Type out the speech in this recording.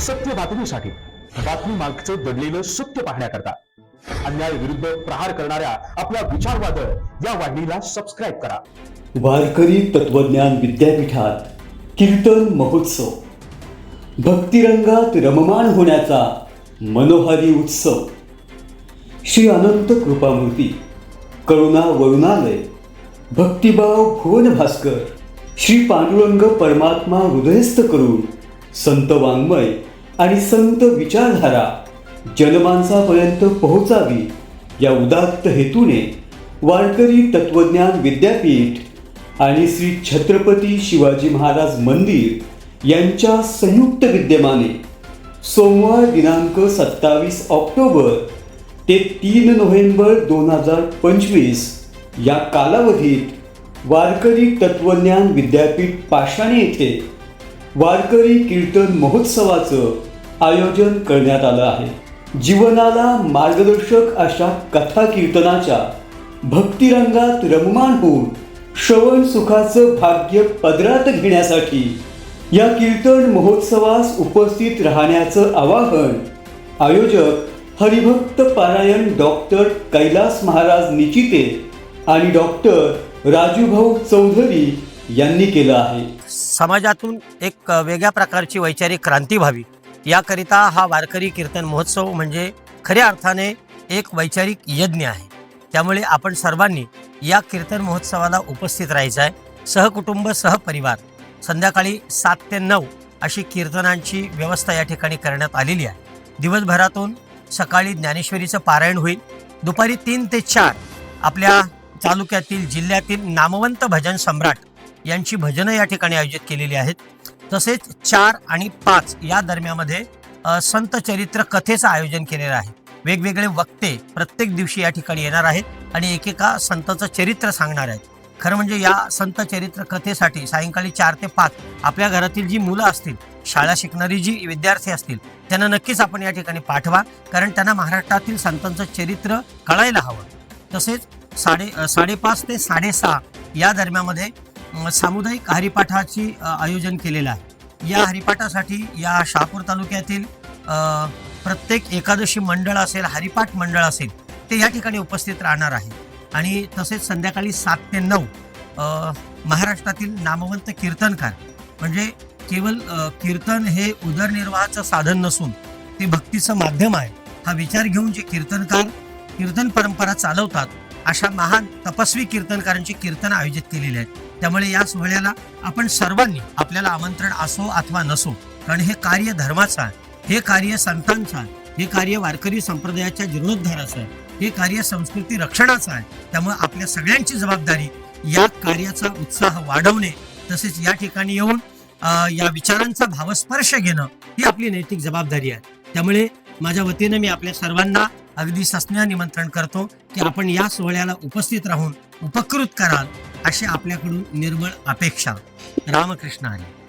सत्य बातमीसाठी बातमी मागचं दडलेलं सत्य पाहण्याकरता अन्याय विरुद्ध प्रहार करणाऱ्या आपल्या विचारवादळ या वाहिनीला सबस्क्राईब करा. वारकरी तत्वज्ञान विद्यापीठात कीर्तन महोत्सव. भक्तिरंगात रममाण होण्याचा मनोहारी उत्सव. श्री अनंत कृपामूर्ती करुणा वरुणालय भक्तिभाव भुवन भास्कर श्री पांडुरंग परमात्मा हृदयस्थ करून संत वाङ्मय आणि संत विचारधारा जनमानसापर्यंत पोहोचावी या उदात्त हेतूने वारकरी तत्वज्ञान विद्यापीठ आणि श्री छत्रपती शिवाजी महाराज मंदिर यांच्या संयुक्त विद्यमाने सोमवार दिनांक सत्तावीस ऑक्टोबर ते तीन नोव्हेंबर दोन हजार पंचवीस या कालावधीत वारकरी तत्वज्ञान विद्यापीठ पाषाणे येथे वारकरी कीर्तन महोत्सवाचं आयोजन करण्यात आलं आहे. जीवनाला मार्गदर्शक अशा कथा कीर्तनाच्या भक्तिरंगात रममाण होऊन श्रवण सुखाचं भाग्य पदरात घेण्यासाठी या कीर्तन महोत्सवास उपस्थित राहण्याचं आवाहन आयोजक हरिभक्त पारायण डॉक्टर कैलास महाराज निचिते आणि डॉक्टर राजूभाऊ चौधरी यांनी केलं आहे. समाजातून एक वेगळ्या प्रकारची वैचारिक क्रांती व्हावी. याकरिता हा वारकरी कीर्तन महोत्सव म्हणजे खऱ्या अर्थाने एक वैचारिक यज्ञ आहे. त्यामुळे आपण सर्वांनी या कीर्तन महोत्सवाला उपस्थित राहायचं आहे. सहकुटुंब सहपरिवार संध्याकाळी सात ते नऊ अशी कीर्तनांची व्यवस्था या ठिकाणी करण्यात आलेली आहे. दिवसभरातून सकाळी ज्ञानेश्वरीचं पारायण होईल. दुपारी तीन ते चार आपल्या तालुक्यातील जिल्ह्यातील नामवंत भजन सम्राट यांची भजनं या ठिकाणी आयोजित केलेली आहेत. तसेच चार आणि पाच या दरम्यामध्ये संत चरित्र कथेचं आयोजन केलेलं आहे. वेगवेगळे वक्ते प्रत्येक दिवशी या ठिकाणी येणार आहेत आणि एकेका संताचं चरित्र सांगणार आहेत. खरं म्हणजे या संत चरित्र कथेसाठी सायंकाळी चार ते पाच आपल्या घरातील जी मुलं असतील शाळा शिकणारी जी विद्यार्थी असतील त्यांना नक्कीच आपण या ठिकाणी पाठवा कारण त्यांना महाराष्ट्रातील संतांचं चरित्र कळायला हवं. तसेच साडे साडेपाच ते साडेसहा या दरम्यामध्ये सामुदायिक हरिपाठाची आयोजन केलेलं आहे. या हरिपाठासाठी या शहापूर तालुक्यातील प्रत्येक एकादशी मंडळ असेल हरिपाठ मंडळ असेल ते या ठिकाणी उपस्थित राहणार आहे. आणि तसेच संध्याकाळी सात ते नऊ महाराष्ट्रातील नामवंत कीर्तनकार म्हणजे केवळ कीर्तन हे उदरनिर्वाहाचं साधन नसून ते भक्तीचं माध्यम आहे हा विचार घेऊन जे कीर्तनकार कीर्तन परंपरा चालवतात अशा महान तपस्वी कीर्तनकारांची कीर्तन आयोजित केलेली आहेत. त्यामुळे या सोहळ्याला आपण सर्वांनी आपल्याला आमंत्रण असो अथवा नसो कारण हे कार्य धर्माचं आहे हे कार्य संतांचं आहे हे कार्य वारकरी संप्रदायाच्या जीर्णोद्धाराचं आहे हे कार्य संस्कृती रक्षणाचं आहे. त्यामुळे आपल्या सगळ्यांची जबाबदारी या कार्याचा उत्साह वाढवणे तसेच या ठिकाणी येऊन या विचारांचा भावस्पर्श घेणं ही आपली नैतिक जबाबदारी आहे. त्यामुळे माझ्या वतीनं मी आपल्या सर्वांना अगदी सस्नेह निमंत्रण करतो की आपण या सोहळ्याला उपस्थित राहून उपकृत कराल. अशी आपल्याकडून निर्मळ अपेक्षा रामकृष्ण आले